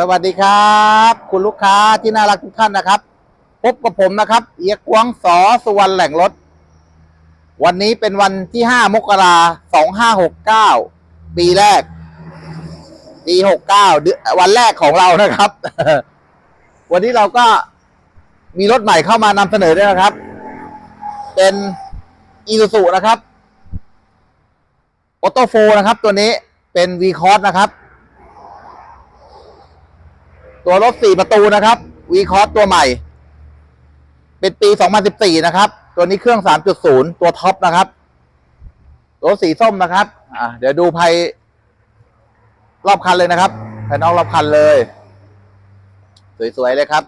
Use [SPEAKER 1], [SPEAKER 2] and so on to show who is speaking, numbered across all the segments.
[SPEAKER 1] สวัสดีครับ คุณลูกค้าที่น่ารักทุกท่านนะครับ พบกับผมนะครับ เอียกวงสอสุวรรณแหล่งรถ วันนี้เป็นวันที่ห้ามกราสองห้าหกเก้าปีแรก ปีหกเก้าวันแรกของเรานะครับ วันนี้เราก็มีรถใหม่เข้ามานำเสนอด้วยนะครับ เป็นอีซูซูนะครับออโตโฟนะครับ ตัวนี้เป็นวีคอร์สนะครับ ตัวรถสี่ประตูนะครับวีคอร์ตัวใหม่ เป็นปี 2014 นะครับ ตัวนี้เครื่อง 3.0 ตัวท็อปนะครับตัวสีส้มนะครับ อ่าเดี๋ยวดูภายรอบคันเลยนะครับภายนอกรอบคันเลย สวยๆเลยครับ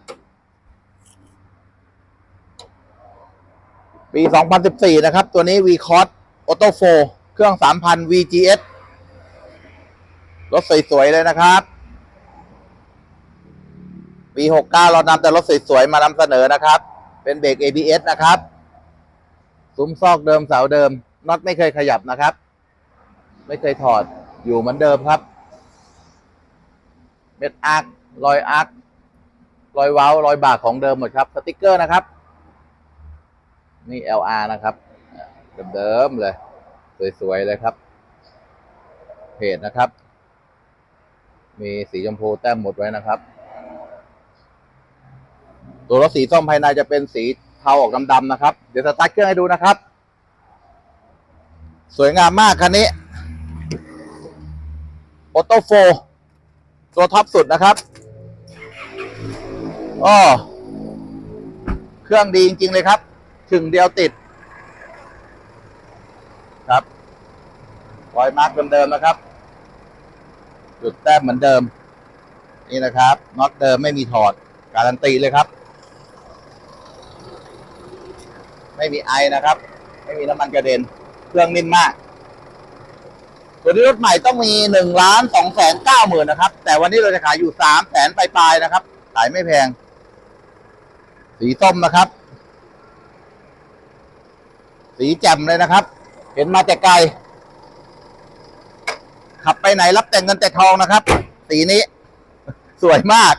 [SPEAKER 1] ปี 2014 นะครับ ตัวนี้ v c o s Auto 4เครื่อง 3,000 VGS รถสวยๆเลยนะครับ ปี69 เรานำแต่รถสวยๆมานำเสนอนะครับ เป็นเบรก ABS นะครับซุ้มซอกเดิมเสาเดิมน็อตไม่เคยขยับนะครับ ไม่เคยถอดอยู่เหมือนเดิมครับ เม็ดอาร์ครอยอาร์ครอยเว้ารอยบากของเดิมหมดครับ สติกเกอร์นะครับ นี่ LR นะครับ เดิมๆเลย สวยๆเลยครับ เพจนะครับ มีสีชมพูแต้มหมดไว้นะครับ ตัวรถสีส้มภายในจะเป็นสีเทาออกดำๆนะครับ เดี๋ยวสตาร์ทเครื่องให้ดูนะครับ สวยงามมากคันนี้ออโต้โฟตัวท็อปสุดนะครับอ้อเครื่องดีจริง ๆ เลยครับ ถึงเดียวติด ครับรอยมาร์กเดิมๆนะครับ จุดแต้มเหมือนเดิม นี่นะครับน็อตเดิมไม่มีถอด การันตีเลยครับ ไม่มีไอนะครับ ไม่มีน้ำมันกระเด็น เครื่องนิ่มมากตัวนี้รถใหม่ต้องมีหนึ่งล้านสองแสนเก้าหมื่นนะครับ แต่วันนี้เราจะขายอยู่สามแสนปลายๆนะครับ ขายไม่แพง สีส้มนะครับ สีแจ่มเลยนะครับ เห็นมาแต่ไกล ขับไปไหนรับแต่งเงินแต่ทองนะครับ สีนี้ สวยมาก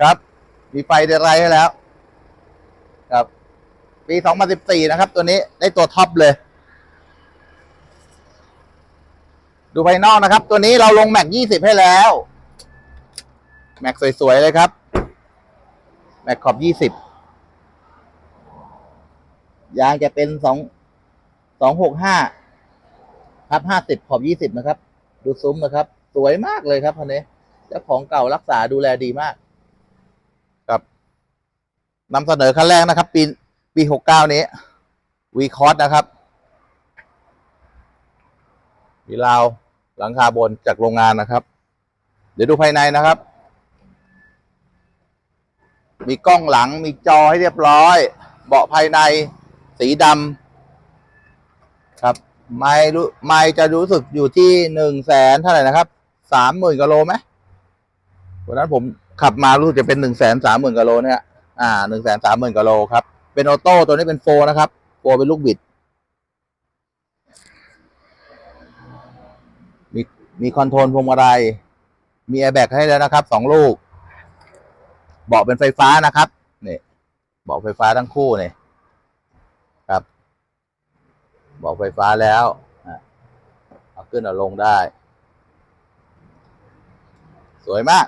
[SPEAKER 1] ครับ มีไฟเดรายให้แล้ว ปี2014 นะครับ ตัวนี้ได้ตัวท็อปเลย ดูภายนอกนะครับ ตัวนี้เราลงแม็ก 20 ให้แล้ว แม็กสวยๆ เลยครับ แม็กขอบ 20 ยางจะเป็นสองสองหกห้าครับห้าสิบขอบยี่สิบนะครับ ดูซุ้มนะครับ สวยมากเลยครับคันนี้เจ้าของเก่ารักษาดูแลดีมาก ครับนำเสนอคันแรกนะครับปี ปีหกเก้านี้วีคอร์นะครับ มีราวหลังคาบนจากโรงงานนะครับ เดี๋ยวดูภายในนะครับ มีกล้องหลังมีจอให้เรียบร้อย เบาะภายในสีดำครับ ไม่รู้ไม่จะรู้สึกอยู่ที่หนึ่งแสนเท่าไหร่นะครับสามหมื่นกิโลไหมวันนั้นผมขับมารู้สึกจะเป็นหนึ่งแสนสามหมื่นกิโลเนี่ย อ่าหนึ่งแสนสามหมื่นกิโลครับ เป็นออโต้ตัวนี้เป็นโฟร์นะครับโฟเป็นลูกบิด มีมีคอนโทรลพวงมาลัยมีแอร์แบ็กให้แล้วนะครับสองลูก เบาะเป็นไฟฟ้านะครับนี่เบาะไฟฟ้าทั้งคู่เนี่ยครับเบอกไฟฟ้าแล้วเอาขึ้นเอาลงได้ สวยมาก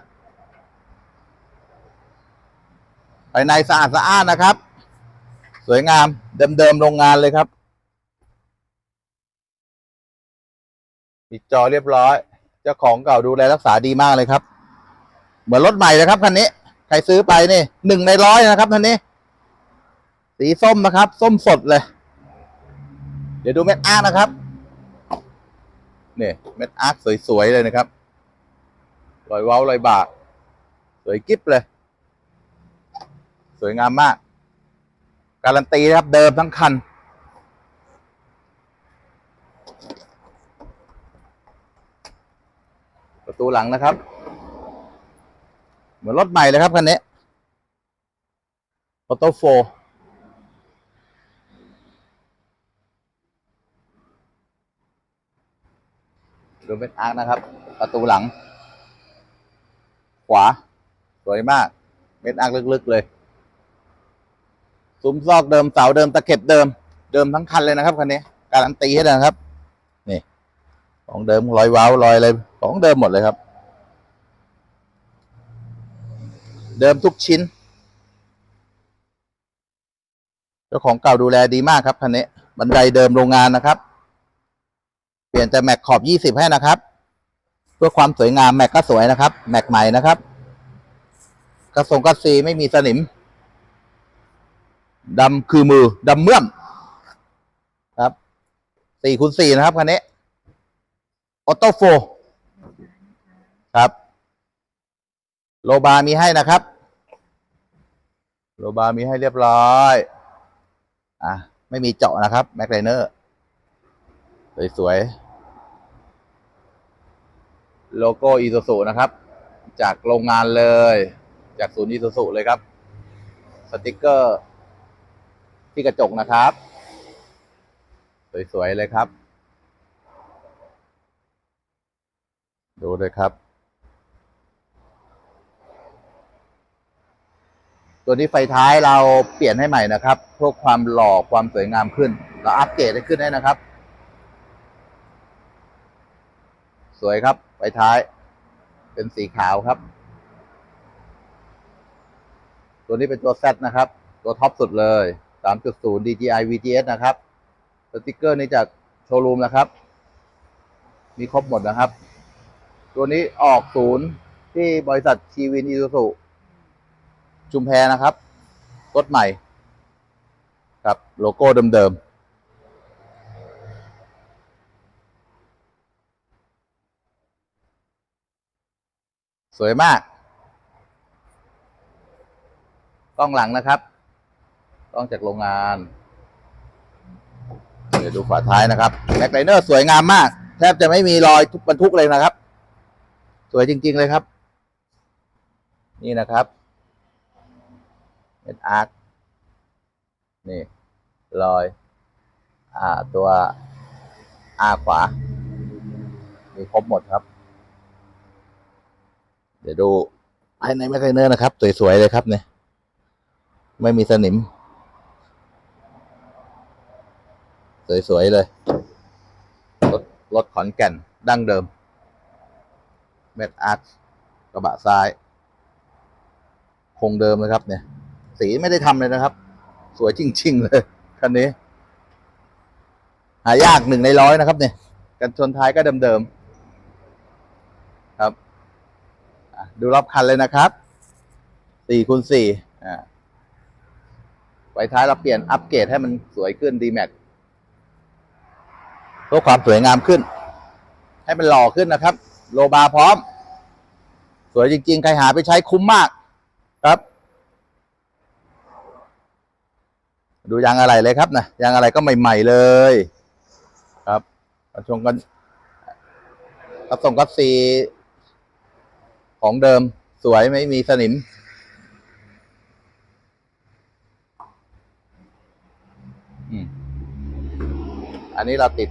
[SPEAKER 1] ภายในสะอาดสะอ้านนะครับ สวยงาม เดิมๆโรงงานเลยครับปิดจอเรียบร้อย เจ้าของเก่าดูแลรักษาดีมากเลยครับ เหมือนรถใหม่เลยครับคันนี้ ใครซื้อไปนี่หนึ่งในร้อยนะครับคันนี้ สีส้มนะครับ ส้มสดเลย เดี๋ยวดูเม็ดอาร์นะครับเนี่ยเม็ดอาร์สวยๆเลยนะครับรอยเว้ารอยบาก สวยกิ๊บเลย สวยงามมาก การันตีนะครับเดิมทั้งคัน ประตูหลังนะครับ เหมือนรถใหม่เลยครับคันนี้ออโต้โฟดูเป็นอาร์คนะครับ ประตูหลัง ขวา สวยมาก เม็ดอักลึก ๆ เลย ซุ้มซอกเดิมเสาเดิมตะเข็บเดิม เดิมทั้งคันเลยนะครับคันนี้ การันตีให้เลยนะครับนี่ของเดิมรอยว้ารอยอะไรของเดิมหมดเลยครับ เดิมทุกชิ้นเจ้าของเก่าดูแลดีมากครับคันนี้บันไดเดิมโรงงานนะครับ เปลี่ยนแต่แม็กขอบยี่สิบให้นะครับ เพื่อความสวยงามแม็กก็สวยนะครับ แม็กใหม่นะครับ กระสงกระสีไม่มีสนิม ดำคือมือดำเมื่อมครับสี่คูณสี่นะครับคันนี้ออโต้โฟครับ โลบามีให้นะครับ โลบามีให้เรียบร้อย อะ ไม่มีเจาะนะครับ แม็กไ i เนอร์สวยๆ โลโก้อี u z u นะครับ จากโรงงานเลย จากศูนย์อี u z u เลยครับ สติกเกอร์ ที่กระจกนะครับ สวยๆเลยครับ ดูเลยครับ ตัวนี้ไฟท้ายเราเปลี่ยนให้ใหม่นะครับเพื่อความหล่อความสวยงามขึ้น เราอัปเกรดให้ขึ้นได้นะครับ สวยครับไฟท้าย เป็นสีขาวครับตัวนี้เป็นตัว Z นะครับ ตัวท็อปสุดเลย 3.0 DJI VGS นะครับ สติกเกอร์นี้จากโชว์รูมนะครับ มีครบหมดนะครับ ตัวนี้ออกศูนย์ที่บริษัทชีวินอีซูซุชุมแพนะครับรถใหม่ ครับโลโก้เดิมๆสวยมาก กล้องหลังนะครับ กล้องจากโรงงาน เดี๋ยวดูฝาท้ายนะครับแม็กไลเนอร์สวยงามมาก แทบจะไม่มีรอยทุกบรรทุกเลยนะครับ สวยจริง ๆ เลยครับ นี่นะครับเป็นอาร์คนี่รอย อ่าตัวอาขวา มีครบหมดครับ เดี๋ยวดูภายในแมคไคเนอร์นะครับ สวย ๆ เลยครับเนี่ย ไม่มีสนิม สวย ๆ เลย รถรถขอนแก่น ดั้งเดิม เมดอาร์คกระบะซ้าย คงเดิมเลยครับ เนี่ย สีไม่ได้ทำเลยนะครับ สวยจริง ๆ เลยคันนี้ หายากหนึ่งในร้อยนะครับเนี่ย กันชนท้ายก็เดิมๆครับดูรอบคันเลยนะครับสี่คูณสี่อ่าไฟท้ายเราเปลี่ยนอัปเกรดให้มันสวยขึ้นดีแม็ก เพื่อความสวยงามขึ้น ให้มันหล่อขึ้นนะครับ โลบาพร้อม สวยจริง ๆ ใครหาไปใช้คุ้มมากครับ ดูยางอะไรเลยครับนะยางอะไรก็ใหม่ ๆเลย ครับกระชงกันกระส่งกัสีของเดิมสวยไม่มีสนิมอันนี้เราติด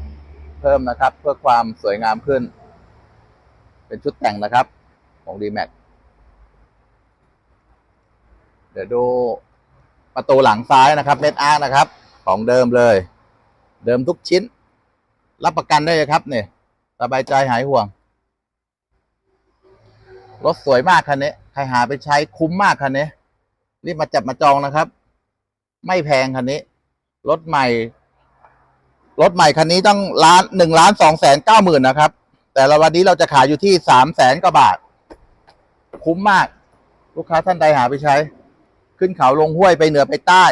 [SPEAKER 1] เพิ่มนะครับ เพื่อความสวยงามขึ้น เป็นชุดแต่งนะครับของ d m a x เดี๋ยวดูประตูหลังซ้ายนะครับเม็ดอาร์นะครับ ของเดิมเลย เดิมทุกชิ้น รับประกันได้เลยครับเนี่ยสบายใจหายห่วง รถสวยมากคันนี้ใครหาไปใช้คุ้มมากคันนี้รีบมาจับมาจองนะครับ ไม่แพงคันนี้ รถใหม่ รถใหม่คันนี้ต้องล้านหนึ่งล้านสองแสนเก้าหมื่นนะครับ แต่ละวันนี้เราจะขายอยู่ที่สามแสนกว่าบาท คุ้มมาก ลูกค้าท่านใดหาไปใช้ ขึ้นเขาลงห้วยไปเหนือไปใต้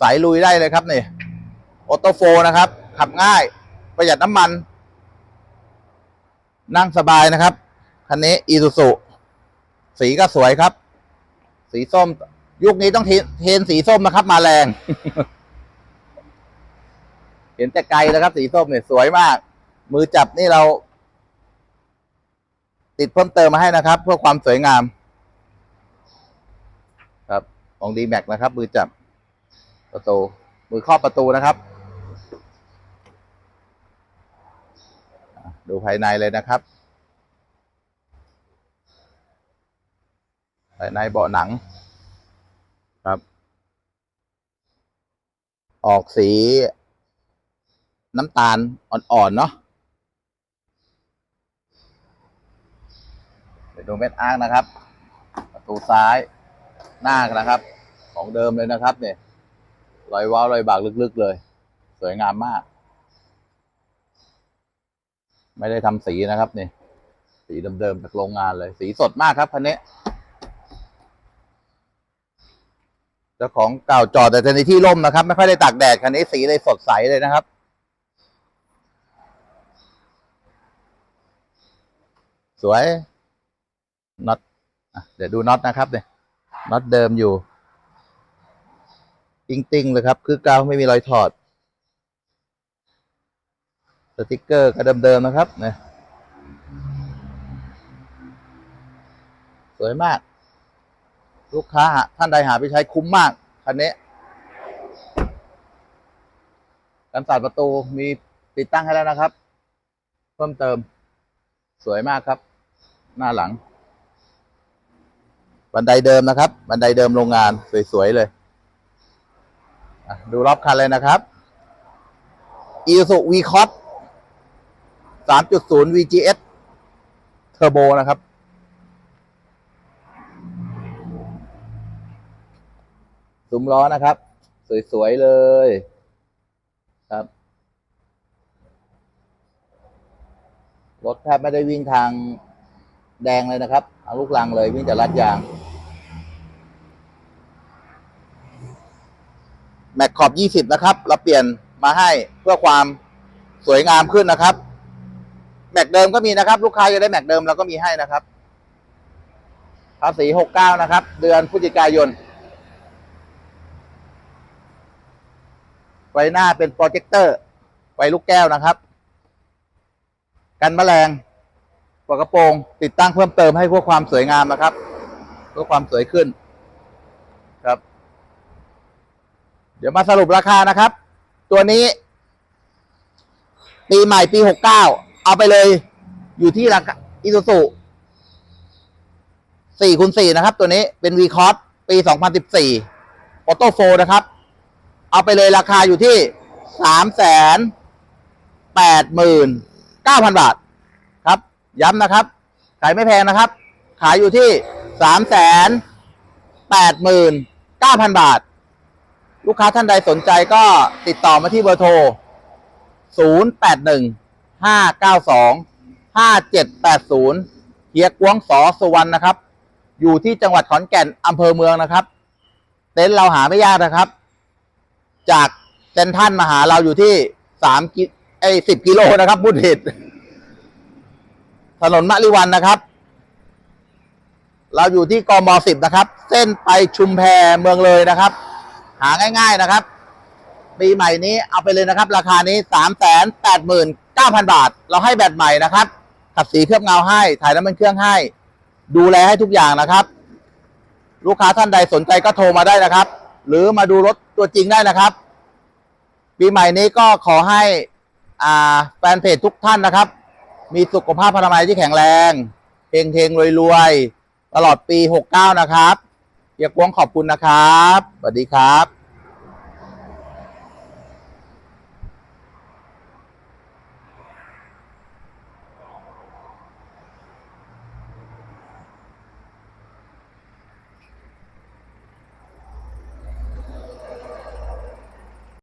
[SPEAKER 1] สายลุยได้เลยครับนี่ออโต้โฟนะครับ ขับง่าย ประหยัดน้ำมัน นั่งสบายนะครับ คันนี้อีซูซุสีก็สวยครับ สีส้ม ยุคนี้ต้องเทนสีส้มนะครับ มาแรง เห็นแต่ไกลแล้วครับ สีส้มเนี่ยสวยมาก มือจับนี่เรา ติดเพิ่มเติมมาให้นะครับ เพื่อความสวยงาม ครับของดีแม็กนะครับ มือจับประตู มือครอบประตูนะครับ ดูภายในเลยนะครับภายในเบาะหนังครับ ออกสี น้ำตาลอ่อนๆเนาะเดี๋ยวดูเม็ดอ้างนะครับ ประตูซ้ายหน้านะครับ ของเดิมเลยนะครับ เนี่ยรอยว้าวรอยบากลึกๆเลย สวยงามมาก ไม่ได้ทำสีนะครับเนี่ยสีเดิมๆจากโรงงานเลย สีสดมากครับคันนี้เจ้าของเก่าจอดแต่ในที่ร่มนะครับ ไม่ค่อยได้ตากแดดคันนี้สีเลยสดใสเลยนะครับ สวยน็อตเดี๋ยวดูน็อตนะครับเนี่ยน็อตเดิมอยู่ ติ้งๆเลยครับ คือเกาวไม่มีรอยถอด สติกเกอร์ก็เดิมๆนะครับเนี่ยสวยมาก ลูกค้าหาท่านใดหาไปใช้คุ้มมากคันนี้กันสาดประตูมีติดตั้งให้แล้วนะครับ เพิ่มเติม สวยมากครับ หน้าหลัง บันไดเดิมนะครับ บันไดเดิมโรงงานสวยๆเลยดูรอบคันเลยนะครับ i s u v c o s 3.0 VGS Turbo นะครับซุ้มล้อนะครับ สวย ๆ เลยครับ รถแทบไม่ได้วิ่งทาง แดงเลยนะครับเอาลูกลังเลยวิ่งแต่ลัดยาง แม็กขอบ20นะครับ เราเปลี่ยนมาให้เพื่อความสวยงามขึ้นนะครับ แม็กเดิมก็มีนะครับ ลูกค้าจะได้แม็กเดิมเราก็มีให้นะครับภาษี69นะครับ เดือนพฤศจิกายนไฟหน้าเป็นโปรเจคเตอร์ไฟลูกแก้วนะครับ กันแมลง ปกระโปรง ติดตั้งเพิ่มเติมให้เพื่อความสวยงามนะครับเพื่อความสวยขึ้นครับ เดี๋ยวมาสรุปราคานะครับ ตัวนี้ ปีใหม่ปีหกเก้าเอาไปเลย อยู่ที่ราคาอิซูซุสี่คูณสี่นะครับ ตัวนี้เป็นวีคอร์ปีสองพันสิบสี่ออโต้โฟนะครับ เอาไปเลยราคาอยู่ที่สามแสนแปดหมื่นเก้าพันบาท ย้ำนะครับ ขายไม่แพงนะครับ ขายอยู่ที่สามแสนแปดหมื่นเก้าพันบาท ลูกค้าท่านใดสนใจก็ติดต่อมาที่เบอร์โทร0 8 1 5 9 2 5 7 8 0เก้าสองห้าเจ็ดแปดศูนย์เฮียกวงสอสุวรรณนะครับ อยู่ที่จังหวัดขอนแก่นอำเภอเมืองนะครับ เต็นท์เราหาไม่ยากนะครับ จากเซนทรันมาหาเราอยู่ที่สามกิไอ้สิบกิโลนะครับพูดผิด ถนนมะลิวันนะครับ เราอยู่ที่กมสิบนะครับ เส้นไปชุมแพเมืองเลยนะครับ หาง่าย ๆนะครับ ปีใหม่นี้เอาไปเลยนะครับ ราคานี้สามแสนแปดหมื่นเก้าพันบาท เราให้แบตใหม่นะครับ ขับสีเคลือบเงาให้ ถ่ายน้ำมันเครื่องให้ ดูแลให้ทุกอย่างนะครับ ลูกค้าท่านใดสนใจก็โทรมาได้นะครับ หรือมาดูรถตัวจริงได้นะครับปีใหม่นี้ก็ขอให้แฟนเพจทุกท่านนะครับ มีสุขภาพพนามัยที่แข็งแรงเฮงเฮงรวยรวยๆตลอดปี 69 นะครับเฮียกวงขอบคุณนะครับสวัสดีครับ